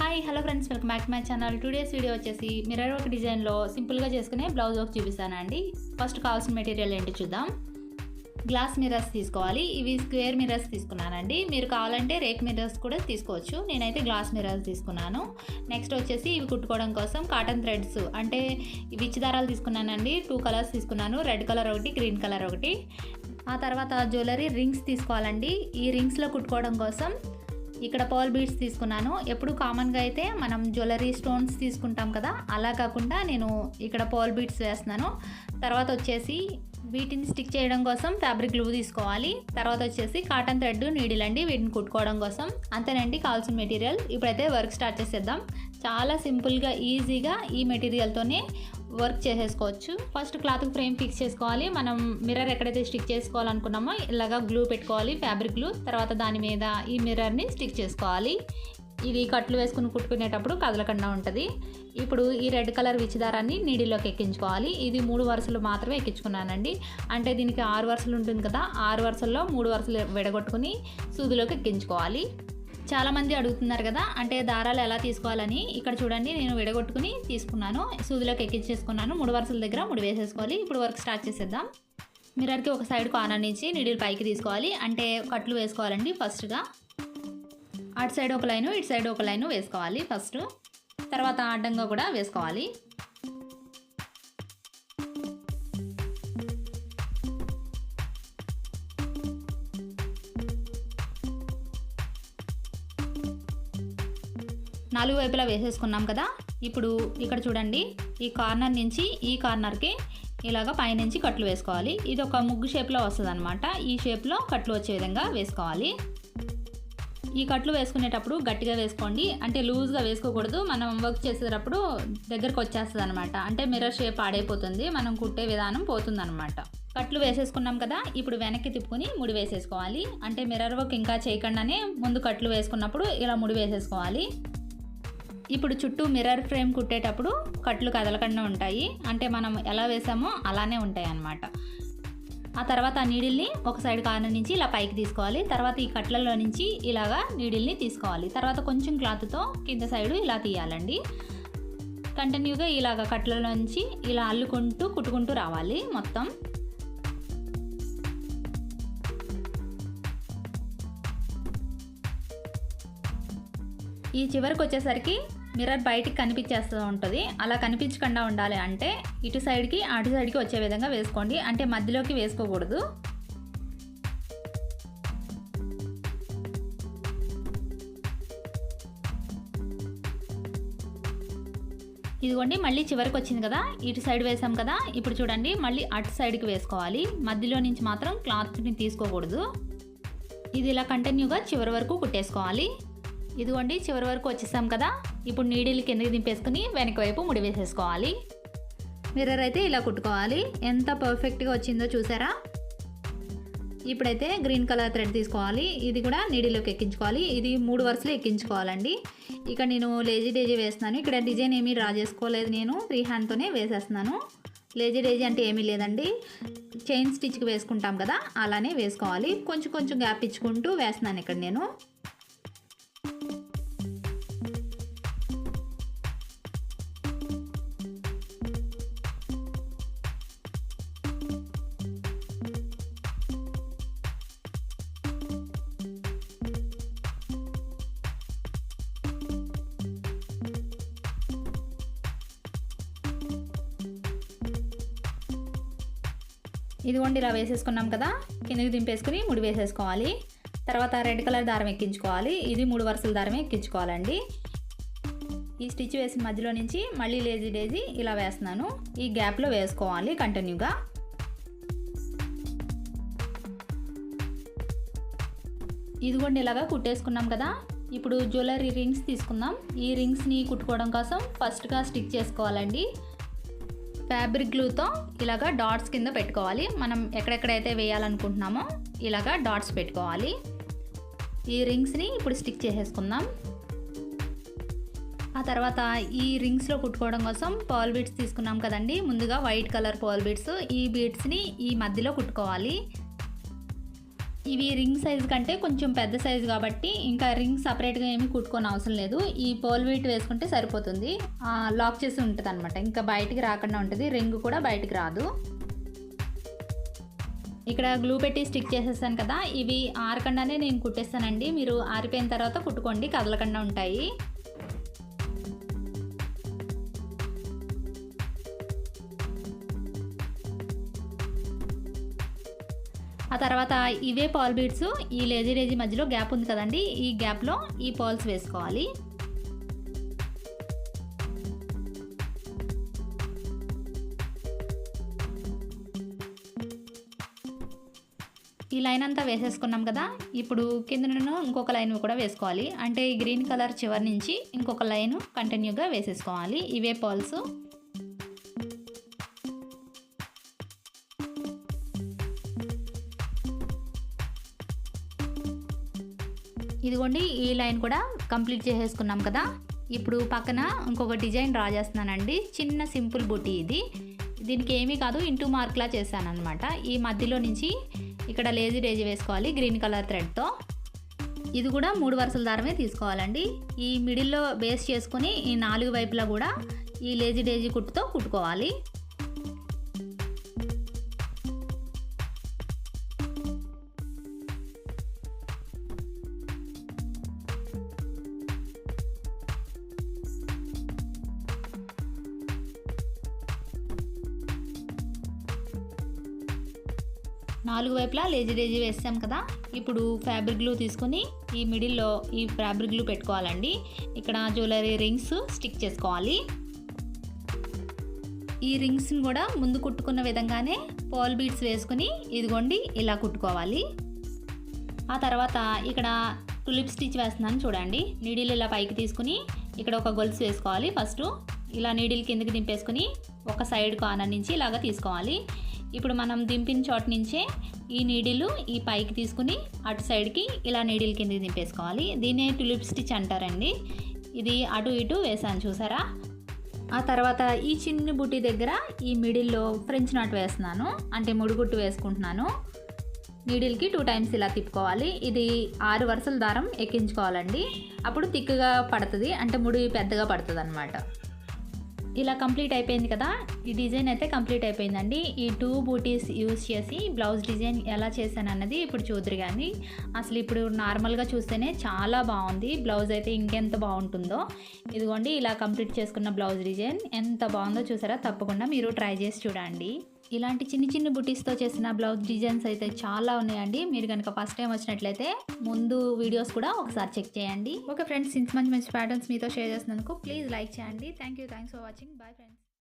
Hi hello friends welcome back my channel two days video వచ్చేసి mirror work డిజైన్లో సింపుల్గా చేసుకునే బ్లౌజ్ ఒక చూపిస్తానండి ఫస్ట్ కావాల్సిన మెటీరియల్ ఏంటి చూద్దాం. గ్లాస్ మిర్రర్స్ తీసుకోవాలి. ఇవి స్క్వేర్ మిర్రర్స్ తీసుకున్నానండి. మీరు కావాలంటే రేక్ మిర్రర్స్ కూడా తీసుకోవచ్చు. నేనైతే గ్లాస్ మిర్రర్స్ తీసుకున్నాను. నెక్స్ట్ వచ్చేసి ఇవి కుట్టుకోవడం కోసం కాటన్ థ్రెడ్స్ అంటే విచ్ దారాలు తీసుకున్నానండి. టూ కలర్స్ తీసుకున్నాను. రెడ్ కలర్ ఒకటి గ్రీన్ కలర్ ఒకటి. ఆ తర్వాత జ్యువెలరీ రింగ్స్ తీసుకోవాలండి. ఈ రింగ్స్లో కుట్టుకోవడం కోసం ఇక్కడ పర్ల్ బీడ్స్ తీసుకున్నాను. ఎప్పుడు కామన్గా అయితే మనం జ్యువెలరీ స్టోన్స్ తీసుకుంటాం కదా అలా కాకుండా నేను ఇక్కడ పర్ల్ బీడ్స్ వేస్తున్నాను. తర్వాత వచ్చేసి వీటిని స్టిక్ చేయడం కోసం ఫ్యాబ్రిక్ గ్లూ తీసుకోవాలి. తర్వాత వచ్చేసి కాటన్ థ్రెడ్ నీడిల్ అండి వీటిని కుట్టుకోవడం కోసం. అంతేనండి కావాల్సిన మెటీరియల్ ఇప్పుడైతే వర్క్ స్టార్ట్ చేసేద్దాం. చాలా సింపుల్గా ఈజీగా ఈ మెటీరియల్తోనే వర్క్ చేసేసుకోవచ్చు. ఫస్ట్ క్లాత్ ఫ్రేమ్ ఫిక్స్ చేసుకోవాలి. మనం మిర్రర్ ఎక్కడైతే స్టిక్ చేసుకోవాలనుకున్నామో ఇలాగా గ్లూ పెట్టుకోవాలి ఫ్యాబ్రిక్ గ్లూ. తర్వాత దాని మీద ఈ మిర్రర్ని స్టిక్ చేసుకోవాలి. ఇది కట్లు వేసుకుని కుట్టుకునేటప్పుడు కదలకుండా ఉంటుంది. ఇప్పుడు ఈ రెడ్ కలర్ విచ్చిదారాన్ని నీడిలోకి ఎక్కించుకోవాలి. ఇది మూడు వరుసలు మాత్రమే ఎక్కించుకున్నానండి. అంటే దీనికి ఆరు వరుసలు ఉంటుంది కదా ఆరు వరుసల్లో మూడు వరుసలు విడగొట్టుకుని సూదిలోకి ఎక్కించుకోవాలి. చాలామంది అడుగుతున్నారు కదా అంటే దారాలు ఎలా తీసుకోవాలని. ఇక్కడ చూడండి నేను విడగొట్టుకుని తీసుకున్నాను. సూదిలోకి ఎక్కించేసుకున్నాను. మూడు వరుసల దగ్గర ముడి వేసేసుకోవాలి. ఇప్పుడు వర్క్ స్టార్ట్ చేసేద్దాం. మిర్రర్కి ఒక సైడ్ కార్నర్ నుంచి నీడిల్ పైకి తీసుకోవాలి. అంటే కట్లు వేసుకోవాలండి ఫస్ట్గా. అటు సైడ్ ఒక లైను ఇటు సైడ్ ఒక లైను వేసుకోవాలి ఫస్ట్. తర్వాత అడ్డంగా కూడా వేసుకోవాలి. నాలుగు వైపులా వేసేసుకున్నాం కదా. ఇప్పుడు ఇక్కడ చూడండి ఈ కార్నర్ నుంచి ఈ కార్నర్కి ఇలాగ పైనుంచి కట్లు వేసుకోవాలి. ఇది ఒక ముగ్గు షేప్లో వస్తుంది అనమాట ఈ షేప్లో కట్లు వచ్చే విధంగా వేసుకోవాలి. ఈ కట్లు వేసుకునేటప్పుడు గట్టిగా వేసుకోండి. అంటే లూజ్గా వేసుకోకూడదు. మనం వర్క్ చేసేటప్పుడు దగ్గరకు వచ్చేస్తుంది అనమాట అంటే మిర్రర్ షేప్ పాడైపోతుంది. మనం కుట్టే విధానం పోతుంది అనమాట కట్లు వేసేసుకున్నాం కదా. ఇప్పుడు వెనక్కి తిప్పుకొని ముడి వేసేసుకోవాలి. అంటే మిర్రర్ వర్క్ ఇంకా చేయకుండానే ముందు కట్లు వేసుకున్నప్పుడు ఇలా ముడి వేసేసుకోవాలి. ఇప్పుడు చుట్టూ మిర్రర్ ఫ్రేమ్ కుట్టేటప్పుడు కట్లు కదలకుండా ఉంటాయి. అంటే మనం ఎలా వేసామో అలానే ఉంటాయి అన్నమాట ఆ తర్వాత ఆ నీడిల్ని ఒక సైడ్ కార్నర్ నుంచి ఇలా పైకి తీసుకోవాలి. తర్వాత ఈ కట్లలో నుంచి ఇలాగా నీడిల్ని తీసుకోవాలి. తర్వాత కొంచెం క్లాత్తో కింద సైడు ఇలా తీయాలండి. కంటిన్యూగా ఇలాగ కట్లలో నుంచి ఇలా అల్లుకుంటూ కుట్టుకుంటూ రావాలి మొత్తం. ఈ చివరికి వచ్చేసరికి మిర్రర్ బయటికి కనిపించేస్తూ ఉంటుంది. అలా కనిపించకుండా ఉండాలి అంటే ఇటు సైడ్కి అటు సైడ్కి వచ్చే విధంగా వేసుకోండి. అంటే మధ్యలోకి వేసుకోకూడదు. ఇదిగోండి మళ్ళీ చివరికి వచ్చింది కదా. ఇటు సైడ్ వేసాం కదా. ఇప్పుడు చూడండి మళ్ళీ అటు సైడ్కి వేసుకోవాలి. మధ్యలో నుంచి మాత్రం క్లాత్ని తీసుకోకూడదు. ఇది ఇలా కంటిన్యూగా చివరి వరకు కుట్టేసుకోవాలి. ఇదిగోండి చివరి వరకు వచ్చేసాం కదా. ఇప్పుడు నీడిల్ కిందకి దింపేసుకుని వెనక వైపు ముడి వేసేసుకోవాలి. మిర్రర్ అయితే ఇలా కుట్టుకోవాలి. ఎంత పర్ఫెక్ట్గా వచ్చిందో చూసారా? ఇప్పుడైతే గ్రీన్ కలర్ థ్రెడ్ తీసుకోవాలి. ఇది కూడా నీడిలోకి ఎక్కించుకోవాలి. ఇది మూడు వరుసలు ఎక్కించుకోవాలండి. ఇక నేను లేజీ డేజీ వేస్తున్నాను. ఇక్కడ డిజైన్ ఏమీ డ్రా చేసుకోలేదు నేను. ఫ్రీ హ్యాండ్తోనే వేసేస్తున్నాను. లేజీ డేజీ అంటే ఏమీ లేదండి. చైన్ స్టిచ్కి వేసుకుంటాం కదా అలానే వేసుకోవాలి. కొంచెం కొంచెం గ్యాప్ ఇచ్చుకుంటూ వేస్తున్నాను ఇక్కడ నేను. ఇదిగోండి ఇలా వేసేసుకున్నాం కదా కిందకి దింపేసుకుని ముడి వేసేసుకోవాలి. తర్వాత రెడ్ కలర్ దారం ఎక్కించుకోవాలి. ఇది మూడు వరుసల దారమే ఎక్కించుకోవాలండి. ఈ స్టిచ్ వేసిన మధ్యలో నుంచి మళ్ళీ లేజీ డేజీ ఇలా వేస్తున్నాను. ఈ గ్యాప్లో వేసుకోవాలి కంటిన్యూగా. ఇదిగోండి ఇలాగా కుట్టేసుకున్నాం కదా. ఇప్పుడు జ్యువెలరీ రింగ్స్ తీసుకుందాం. ఈ రింగ్స్ని కుట్టుకోవడం కోసం ఫస్ట్గా స్టిచ్ చేసుకోవాలండి. ఫ్యాబ్రిక్ గ్లూతో ఇలాగా డాట్స్ కింద పెట్టుకోవాలి. మనం ఎక్కడెక్కడైతే వేయాలనుకుంటున్నామో ఇలాగా డాట్స్ పెట్టుకోవాలి. ఈ రింగ్స్ని ఇప్పుడు స్టిక్ చేసేసుకుందాం. ఆ తర్వాత ఈ రింగ్స్లో కుట్టుకోవడం కోసం పర్ల్ బీడ్స్ తీసుకున్నాం కదండి. ముందుగా వైట్ కలర్ పర్ల్ బీడ్స్ ఈ బీడ్స్ని ఈ మధ్యలో కుట్టుకోవాలి. ఇవి రింగ్ సైజ్ కంటే కొంచెం పెద్ద సైజు కాబట్టి ఇంకా రింగ్ సపరేట్గా ఏమీ కుట్టుకొని అవసరం లేదు. ఈ పోల్ వీట్ వేసుకుంటే సరిపోతుంది. లాక్ చేసి ఉంటుంది అనమాట ఇంకా బయటికి రాకుండా ఉంటుంది. రింగ్ కూడా బయటికి రాదు. ఇక్కడ గ్లూ పెట్టి స్టిక్ చేసేసాను కదా. ఇవి ఆరకుండానే నేను కుట్టేస్తానండి. మీరు ఆరిపోయిన తర్వాత కుట్టుకోండి. కదలకుండా ఉంటాయి. ఆ తర్వాత ఇవే పాల్ బీడ్స్ ఈ లేజీ లేజీ మధ్యలో గ్యాప్ ఉంది కదండి ఈ గ్యాప్లో ఈ పాల్స్ వేసుకోవాలి. ఈ లైన్ అంతా వేసేసుకున్నాం కదా ఇప్పుడు కింద ఇంకొక లైన్ కూడా వేసుకోవాలి. అంటే ఈ గ్రీన్ కలర్ చివరి నుంచి ఇంకొక లైన్ కంటిన్యూగా వేసేసుకోవాలి. ఇవే పాల్స్. ఇదిగోండి ఈ లైన్ కూడా కంప్లీట్ చేసేసుకున్నాం కదా. ఇప్పుడు పక్కన ఇంకొక డిజైన్ డ్రా చేస్తున్నానండి చిన్న సింపుల్ బుట్టి ఇది. దీనికి ఏమీ కాదు ఇంటూ మార్క్లా చేశాను అనమాట ఈ మధ్యలో నుంచి ఇక్కడ లేజీ డేజీ వేసుకోవాలి గ్రీన్ కలర్ థ్రెడ్తో. ఇది కూడా మూడు వరుసల దారమే తీసుకోవాలండి. ఈ మిడిల్లో బేస్ చేసుకొని ఈ నాలుగు వైపులా కూడా ఈ లేజీ డేజీ కుట్టుతో కుట్టుకోవాలి. నాలుగు వైపులా లేజీ లేజీ వేసాం కదా. ఇప్పుడు ఫ్యాబ్రిక్ గ్లూ తీసుకొని ఈ మిడిల్లో ఈ ఫ్యాబ్రిక్ గ్లూ పెట్టుకోవాలండి. ఇక్కడ జ్యువెలరీ రింగ్స్ స్టిక్ చేసుకోవాలి. ఈ రింగ్స్ని కూడా ముందు కుట్టుకున్న విధంగానే పాల్ బీడ్స్ వేసుకుని ఇదిగోండి ఇలా కుట్టుకోవాలి. ఆ తర్వాత ఇక్కడ టులిప్ స్టిచ్ వేస్తున్నాను చూడండి. నీడిల్ ఇలా పైకి తీసుకుని ఇక్కడ ఒక గొలుసు వేసుకోవాలి ఫస్ట్. ఇలా నీడిల్ కిందకి దింపేసుకుని ఒక సైడ్ కార్నర్ నుంచి ఇలాగ తీసుకోవాలి. ఇప్పుడు మనం దింపిన చోట నుంచే ఈ నీడిలు ఈ పైకి తీసుకుని అటు సైడ్కి ఇలా నీడిల్ కింద దింపేసుకోవాలి. దీనే టులిప్ స్టిచ్ అంటారండి. ఇది అటు ఇటు వేసాను చూసారా? ఆ తర్వాత ఈ చిన్న బుట్టి దగ్గర ఈ మిడిల్లో ఫ్రెంచ్ నాట్ వేస్తున్నాను. అంటే ముడిగుట్టు వేసుకుంటున్నాను. నీడిల్కి టూ టైమ్స్ ఇలా తిప్పుకోవాలి. ఇది ఆరు వరుసల దారం ఎక్కించుకోవాలండి. అప్పుడు తిక్కుగా పడుతుంది. అంటే ముడి పెద్దగా పడుతుంది అనమాట ఇలా కంప్లీట్ అయిపోయింది కదా? ఈ డిజైన్ అయితే కంప్లీట్ అయిపోయిందండి. ఈ టూ బూటీస్ యూస్ చేసి బ్లౌజ్ డిజైన్ ఎలా చేశాను అన్నది ఇప్పుడు చూద్దరు కానీ అసలు ఇప్పుడు నార్మల్గా చూస్తేనే చాలా బాగుంది. బ్లౌజ్ అయితే ఇంకెంత బాగుంటుందో. ఇదిగోండి ఇలా కంప్లీట్ చేసుకున్న బ్లౌజ్ డిజైన్ ఎంత బాగుందో చూసారా? తప్పకుండా మీరు ట్రై చేసి చూడండి. ఇలాంటి చిన్న చిన్న బుటీస్తో చేసిన బ్లౌజ్ డిజైన్స్ అయితే చాలా ఉన్నాయండి. మీరు కనుక ఫస్ట్ టైం వచ్చినట్లయితే ముందు వీడియోస్ కూడా ఒకసారి చెక్ చేయండి. ఓకే ఫ్రెండ్స్ ఇంత మంచి మంచి ప్యాటర్న్స్ మీతో షేర్ చేసినందుకు ప్లీజ్ లైక్ చేయండి. Thank you thanks for watching. Bye friends.